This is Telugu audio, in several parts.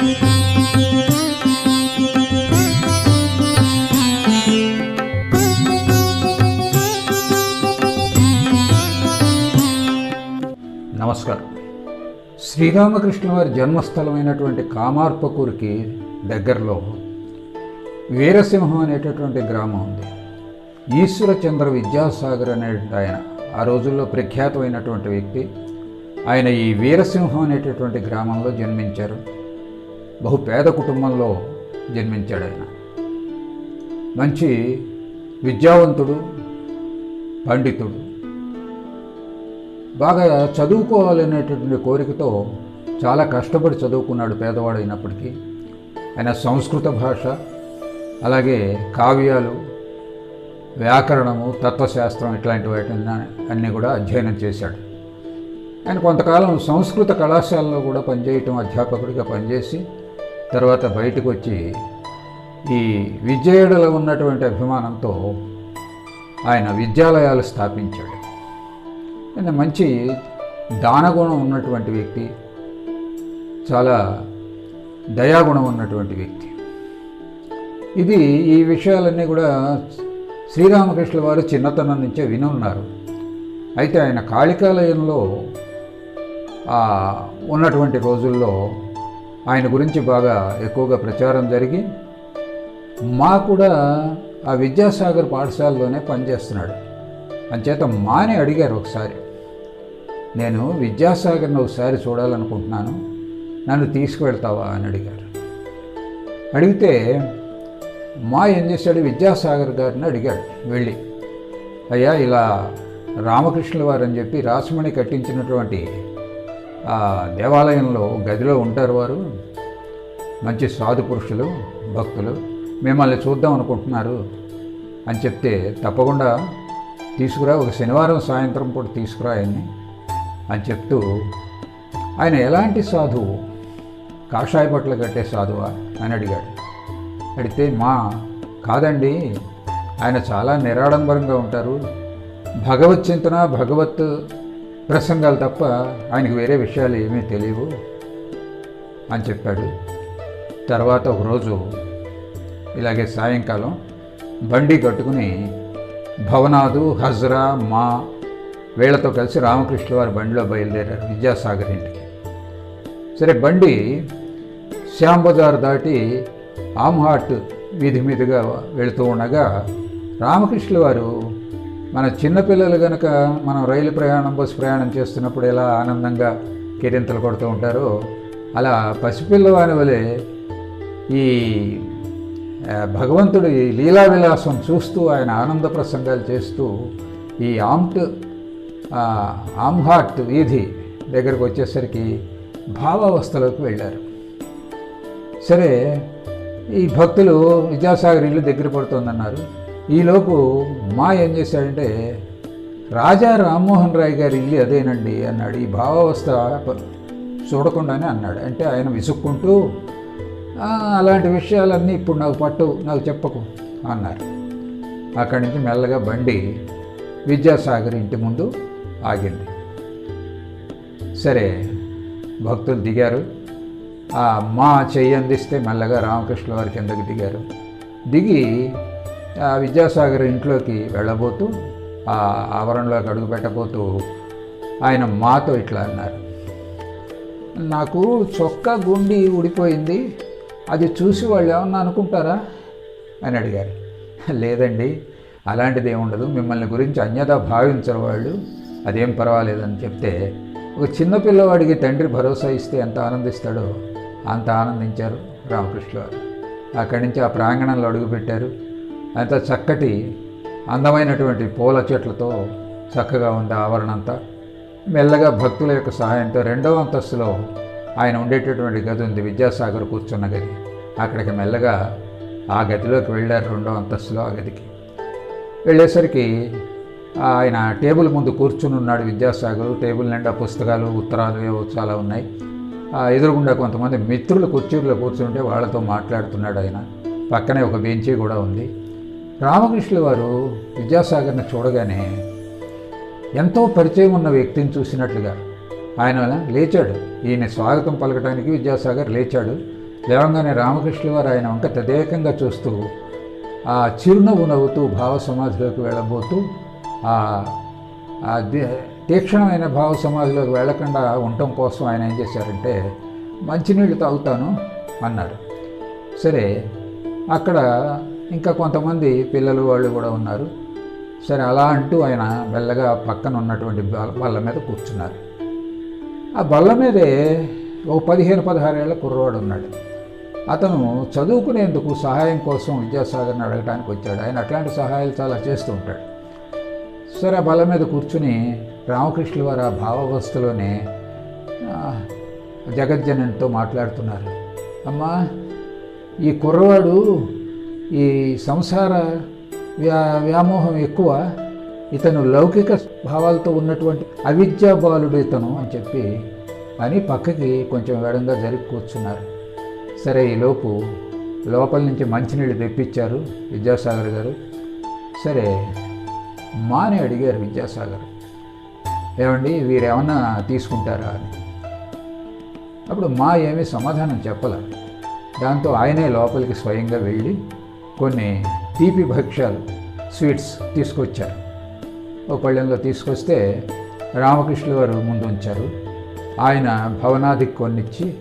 నమస్కారం. శ్రీరామకృష్ణ వారి జన్మస్థలమైనటువంటి కామార్పకూరికి దగ్గరలో వీరసింహం అనేటటువంటి గ్రామం ఉంది. ఈశ్వరచంద్ర విద్యాసాగర్ అనే ఆయన ఆ రోజుల్లో ప్రఖ్యాతమైనటువంటి వ్యక్తి. ఆయన ఈ వీరసింహం అనేటటువంటి గ్రామంలో జన్మించారు. బహు పేద కుటుంబంలో జన్మించాడు ఆయన. మంచి విద్యావంతుడు పండితుడు. బాగా చదువుకోవాలనేటటువంటి కోరికతో చాలా కష్టపడి చదువుకున్నాడు పేదవాడు అయినప్పటికీ. ఆయన సంస్కృత భాష అలాగే కావ్యాలు వ్యాకరణము తత్వశాస్త్రం ఇట్లాంటి వాటిని అన్నీ కూడా అధ్యయనం చేశాడు. ఆయన కొంతకాలం సంస్కృత కళాశాలలో కూడా పనిచేయటం అధ్యాపకుడిగా పనిచేసి తర్వాత బయటకు వచ్చి ఈ విద్యలో ఉన్నటువంటి అభిమానంతో ఆయన విద్యాలయాలు స్థాపించాడు. ఆయన మంచి దానగుణం ఉన్నటువంటి వ్యక్తి చాలా దయాగుణం ఉన్నటువంటి వ్యక్తి. ఇది ఈ విషయాలన్నీ కూడా శ్రీరామకృష్ణ వారు చిన్నతనం నుంచే వినున్నారు అయితే ఆయన కాళికాలయంలో ఉన్నటువంటి రోజుల్లో ఆయన గురించి బాగా ఎక్కువగా ప్రచారం జరిగి మా కూడా ఆ విద్యాసాగర్ పాఠశాలలోనే పనిచేస్తున్నాడు. అంచేత మాని అడిగారు ఒకసారి నేను విద్యాసాగర్ని ఒకసారి చూడాలనుకుంటున్నాను నన్ను తీసుకువెళ్తావా? అని అడిగారు. అడిగితే మా ఏం చేశాడు విద్యాసాగర్ గారిని అడిగాడు వెళ్ళి. అయ్యా ఇలా రామకృష్ణుల వారు అని చెప్పి రాసుమణి కట్టించినటువంటి దేవాలయంలో గదిలో ఉంటారు వారు. మంచి సాధు పురుషులు భక్తులు. మిమ్మల్ని చూద్దాం అనుకుంటున్నారు అని చెప్తే తప్పకుండా తీసుకురా ఒక శనివారం సాయంత్రం పూట తీసుకురా ఆయన్ని అని చెప్తూ ఆయన ఎలాంటి సాధువు? కాషాయ బట్టలు కట్టే సాధువా? అని అడిగాడు. అడిగితే మా కాదండి. ఆయన చాలా నిరాడంబరంగా ఉంటారు. భగవత్ చింతన భగవత్ ప్రసంగాలు తప్ప ఆయనకు వేరే విషయాలు ఏమీ తెలియవు అని చెప్పాడు. తర్వాత ఒకరోజు ఇలాగే సాయంకాలం బండి కట్టుకుని భవనాదు హజ్రా మా వీళ్ళతో కలిసి రామకృష్ణ వారి బండిలో బయలుదేరారు విద్యాసాగర్ ఇంటికి. సరే బండి శ్యామ్ బజార్ దాటి ఆమ్హాట్ వీధి మీదుగా వెళుతూ ఉండగా రామకృష్ణ వారు మన చిన్నపిల్లలు కనుక మనం రైలు ప్రయాణం బస్సు ప్రయాణం చేస్తున్నప్పుడు ఎలా ఆనందంగా కిరింతలు కొడుతూ ఉంటారో అలా పసిపిల్లవాని వలె ఈ భగవంతుడి లీలా విలాసం చూస్తూ ఆయన ఆనంద ప్రసంగాలు చేస్తూ ఈ ఆమ్ట్ ఆమ్హార్ట్ ఆమ్హాట్ వీధి దగ్గరకు వచ్చేసరికి భావావస్థలోకి వెళ్ళారు. సరే ఈ భక్తులు విద్యాసాగర్ ఇల్లు దగ్గర పడుతోందన్నారు. ఈలోపు మా ఏం చేశాడంటే రాజా రామ్మోహన్ రాయ్ గారి ఇల్లు అదేనండి అన్నాడు. ఈ భావావస్థ చూడకుండానే అన్నాడు. అంటే ఆయన విసుక్కుంటూ అలాంటి విషయాలన్నీ ఇప్పుడు నాకు పట్టు నాకు చెప్పకు అన్నారు. అక్కడి నుంచి మెల్లగా బండి విద్యాసాగర్ ఇంటి ముందు ఆగింది. సరే భక్తులు దిగారు. మా చెయ్యి అందిస్తే మెల్లగా రామకృష్ణ వారి కిందకి దిగారు. దిగి ఆ విద్యాసాగర్ ఇంట్లోకి వెళ్ళబోతూ ఆ ఆవరణలోకి అడుగు పెట్టబోతూ ఆయన మాతో ఇట్లా అన్నారు. నాకు చొక్కా గుండి ఊడిపోయింది అది చూసి వాళ్ళు ఏమన్నా అనుకుంటారా? అని అడిగారు. లేదండి అలాంటిది ఏముండదు మిమ్మల్ని గురించి అన్యదా భావించరు వాళ్ళు. అదేం పర్వాలేదని చెప్తే ఒక చిన్న పిల్లవాడికి తండ్రి భరోసా ఇస్తే ఎంత ఆనందిస్తాడో అంత ఆనందించారు రామకృష్ణ వారు అక్కడి నుంచి ఆ ప్రాంగణంలో అడుగుపెట్టారు అంత చక్కటి అందమైనటువంటి పూల చెట్లతో చక్కగా ఉండే ఆవరణ అంతా. మెల్లగా భక్తుల యొక్క సహాయంతో రెండవ అంతస్తులో ఆయన ఉండేటటువంటి గది ఉంది విద్యాసాగర్ కూర్చున్న గది. అక్కడికి మెల్లగా ఆ గదిలోకి వెళ్ళారు రెండవ అంతస్తులో ఆ గదికి. వెళ్ళేసరికి ఆయన టేబుల్ ముందు కూర్చుని ఉన్నాడు విద్యాసాగర్. టేబుల్ నిండా పుస్తకాలు ఉత్తరాలు ఏవో చాలా ఉన్నాయి. ఎదురుగుండా కొంతమంది మిత్రులు కుర్చీలో కూర్చుంటే వాళ్ళతో మాట్లాడుతున్నాడు ఆయన. పక్కనే ఒక బెంచీ కూడా ఉంది. రామకృష్ణుల వారు విద్యాసాగర్ని చూడగానే ఎంతో పరిచయం ఉన్న వ్యక్తిని చూసినట్లుగా ఆయన లేచాడు. ఈయన స్వాగతం పలకడానికి విద్యాసాగర్ లేచాడు. లేవంగానే రామకృష్ణుల వారు ఆయన వంక తదేకంగా చూస్తూ ఆ చిరునవ్వు నవ్వుతూ భావ సమాధిలోకి వెళ్ళబోతూ ఆ తీక్షణమైన భావ సమాధిలోకి వెళ్ళకుండా ఉండటం కోసం ఆయన ఏం చేశారంటే మంచినీళ్ళు తాగుతాను అన్నారు. సరే అక్కడ ఇంకా కొంతమంది పిల్లలు వాళ్ళు కూడా ఉన్నారు. సరే అలా అంటూ ఆయన మెల్లగా పక్కన ఉన్నటువంటి బల్ల- బల్ల మీద కూర్చున్నారు. ఆ బల్ల మీదే ఓ పదిహేను పదహారేళ్ళ కుర్రవాడు ఉన్నాడు. అతను చదువుకునేందుకు సహాయం కోసం విద్యాసాగర్ని అడగడానికి వచ్చాడు. ఆయన అట్లాంటి సహాయాలు చాలా చేస్తూ ఉంటాడు. సరే ఆ బల్ల మీద కూర్చుని రామకృష్ణుల వారు ఆ భావావస్థలోనే జగజ్జనంతో మాట్లాడుతున్నారు. అమ్మా ఈ కుర్రవాడు ఈ సంసార వ్యా వ్యామోహం ఎక్కువ ఇతను లౌకిక భావాలతో ఉన్నటువంటి అవిద్యా బాలుడు ఇతను అని చెప్పి అని పక్కకి కొంచెం వేడంగా జరిగి కూర్చున్నారు. సరే ఈలోపు లోపల నుంచి మంచినీళ్ళు తెప్పించారు విద్యాసాగర్ గారు. సరే మాని అడిగారు విద్యాసాగర్. ఏమండి వీరేమన్నా తీసుకుంటారా అని. అప్పుడు మా ఏమీ సమాధానం చెప్పలే దాంతో ఆయనే లోపలికి స్వయంగా వెళ్ళి కొన్ని తీపి భక్ష్యాలు స్వీట్స్ తీసుకొచ్చారు. ఓ పళ్ళెంలో తీసుకొస్తే రామకృష్ణుల వారు ముందు ఉంచారు. ఆయన భవనాదికి కొన్నిచ్చి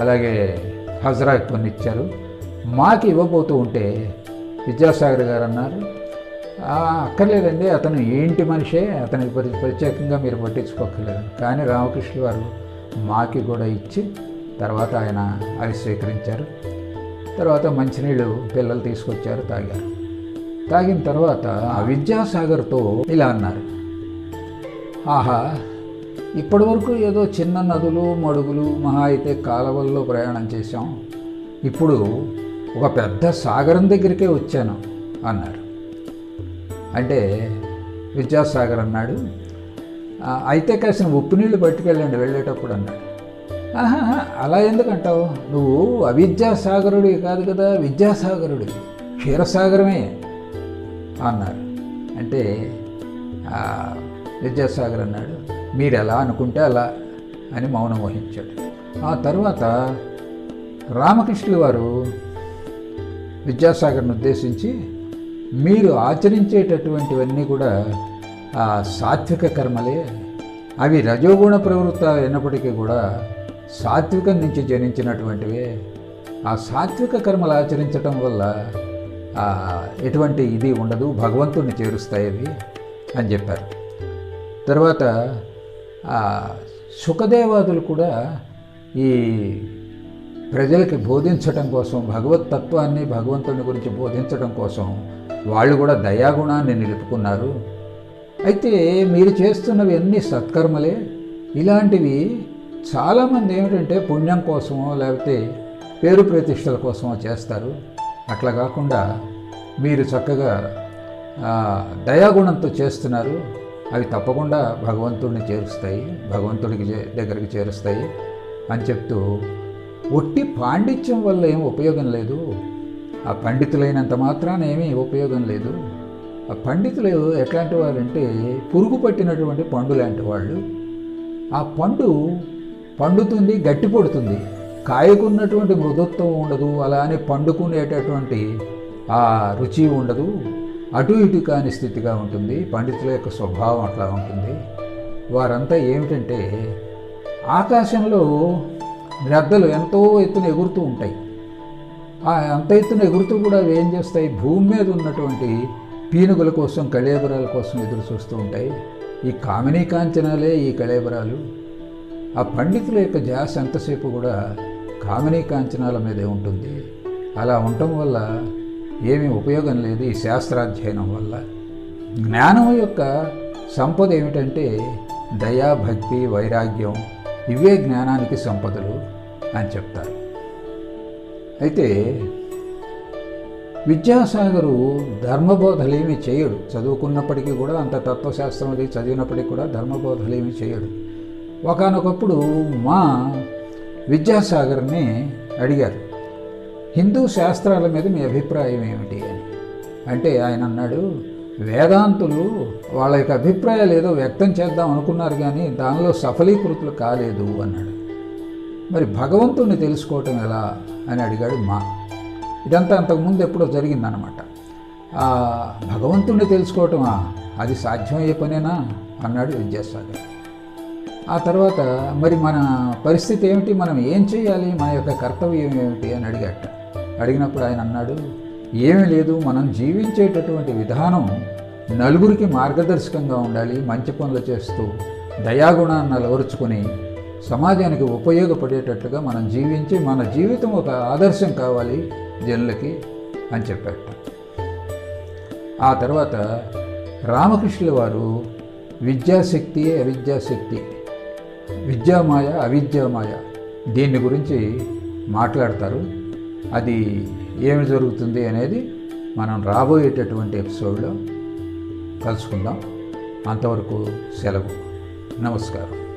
అలాగే హజరాకి కొన్నిచ్చారు. మాకు ఇవ్వబోతూ ఉంటే విద్యాసాగర్ గారు అన్నారు అక్కర్లేదండి అతను ఏంటి మనిషే అతనికి ప్రత్యేకంగా మీరు పట్టించుకోక్కర్లేదు. కానీ రామకృష్ణ వారు మాకి కూడా ఇచ్చి తర్వాత ఆయన అవి స్వీకరించారు తర్వాత మంచినీళ్ళు పిల్లలు తీసుకొచ్చారు తాగారు. తాగిన తర్వాత ఆ విద్యాసాగర్తో ఇలా అన్నారు. ఆహా ఇప్పటి వరకు ఏదో చిన్న నదులు మడుగులు మహా అయితే కాలవల్లో ప్రయాణం చేశాం. ఇప్పుడు ఒక పెద్ద సాగరం దగ్గరికే వచ్చాను అన్నారు. అంటే విద్యాసాగర్ అన్నాడు. అయితే కాసిన ఉప్పు నీళ్ళు పట్టుకెళ్ళండి వెళ్ళేటప్పుడు అన్నాడు. అలా ఎందుకంటావు? నువ్వు అవిద్యాసాగరుడివి కాదు కదా విద్యాసాగరుడివి. క్షీరసాగరమే అన్నారు. అంటే విద్యాసాగర్ అన్నాడు మీరు ఎలా అనుకుంటే అలా అని మౌనం వహించాడు. ఆ తర్వాత రామకృష్ణుల వారు విద్యాసాగర్ను ఉద్దేశించి మీరు ఆచరించేటటువంటివన్నీ కూడా ఆ సాత్విక కర్మలే. అవి రజోగుణ ప్రవృత్త అయినప్పటికీ కూడా సాత్వికం నుంచి జనించినటువంటివే ఆ సాత్విక కర్మలు ఆచరించటం వల్ల ఎటువంటి ఇది ఉండదు భగవంతుడిని చేరుస్తాయి అవి అని చెప్పారు. తర్వాత సుఖదేవాదులు కూడా ఈ ప్రజలకి బోధించటం కోసం భగవత్ తత్వాన్ని భగవంతుని గురించి బోధించడం కోసం వాళ్ళు కూడా దయాగుణాన్ని నిలుపుకున్నారు. అయితే మీరు చేస్తున్నవి అన్ని సత్కర్మలే. ఇలాంటివి చాలామంది ఏమిటంటే పుణ్యం కోసమో లేకపోతే పేరు ప్రతిష్టల కోసమో చేస్తారు. అట్లా కాకుండా మీరు చక్కగా దయాగుణంతో చేస్తున్నారు. అవి తప్పకుండా భగవంతుడిని చేరుస్తాయి భగవంతుడికి చే- దగ్గరికి చేరుస్తాయి అని చెప్తూ ఒట్టి పాండిత్యం వల్ల ఏం ఉపయోగం లేదు. ఆ పండితులైనంత మాత్రాన ఏమీ ఉపయోగం లేదు. ఆ పండితులు ఎట్లాంటి వారంటే పురుగు పట్టినటువంటి పండు లాంటి వాళ్ళు. ఆ పండు పండుతుంది గట్టి పడుతుంది. కాయకున్నటువంటి మృదుత్వం ఉండదు అలానే పండుకునేటటువంటి ఆ రుచి ఉండదు. అటు ఇటు కాని స్థితిగా ఉంటుంది పండితుల యొక్క స్వభావం అట్లా ఉంటుంది. వారంతా ఏమిటంటే ఆకాశంలో గ్రద్దలు ఎంతో ఎత్తున ఎగురుతూ ఉంటాయి. ఆ అంత ఎత్తున ఎగురుతూ కూడా అవి ఏం చేస్తాయి? భూమి మీద ఉన్నటువంటి పీనుగుల కోసం కళేబరాల కోసం ఎదురు చూస్తూ ఉంటాయి. ఈ కామినీ కాంచనాలే ఈ కళేబరాలు. ఆ పండితుల యొక్క ధ్యాస ఎంతసేపు కూడా కామినీ కాంచనాల మీదే ఉంటుంది. అలా ఉండటం వల్ల ఏమీ ఉపయోగం లేదు ఈ శాస్త్రాధ్యయనం వల్ల. జ్ఞానం యొక్క సంపద ఏమిటంటే దయా భక్తి వైరాగ్యం ఇవే జ్ఞానానికి సంపదలు అని చెప్తారు. అయితే విద్యాసాగరు ధర్మబోధలేమి చేయడు. చదువుకున్నప్పటికీ కూడా అంత తత్వశాస్త్రం అది చదివినప్పటికీ కూడా ధర్మబోధలేమి చేయడు. ఒకనొకప్పుడు మా విద్యాసాగర్ని అడిగారు హిందూ శాస్త్రాల మీద మీ అభిప్రాయం ఏమిటి? అని. అంటే ఆయన అన్నాడు వేదాంతులు వాళ్ళ యొక్క అభిప్రాయాలు ఏదో వ్యక్తం చేద్దాం అనుకున్నారు కానీ దానిలో సఫలీకృతులు కాలేదు అన్నాడు. మరి భగవంతుణ్ణి తెలుసుకోవటం ఎలా? అని అడిగాడు మా ఇదంతా అంతకుముందు ఎప్పుడో జరిగిందనమాట భగవంతుణ్ణి తెలుసుకోవటమా? అది సాధ్యమయ్యే పనేనా? అన్నాడు విద్యాసాగర్. ఆ తర్వాత మరి మన పరిస్థితి ఏమిటి? మనం ఏం చేయాలి? మన యొక్క కర్తవ్యం ఏమిటి? అని అడిగట. అడిగినప్పుడు ఆయన అన్నాడు ఏమీ లేదు. మనం జీవించేటటువంటి విధానం నలుగురికి మార్గదర్శకంగా ఉండాలి. మంచి పనులు చేస్తూ దయాగుణాన్ని అలవరుచుకొని సమాజానికి ఉపయోగపడేటట్లుగా మనం జీవించి మన జీవితం ఒక ఆదర్శం కావాలి జనులకి అని చెప్పాట. ఆ తర్వాత రామకృష్ణుల వారు విద్యాశక్తి అవిద్యాశక్తి. విద్యామాయ అవిద్యామాయ. దీన్ని గురించి మాట్లాడతారు. అది ఏమి జరుగుతుంది అనేది మనం రాబోయేటటువంటి ఎపిసోడ్లో కలుసుకుందాం. అంతవరకు సెలవు. నమస్కారం.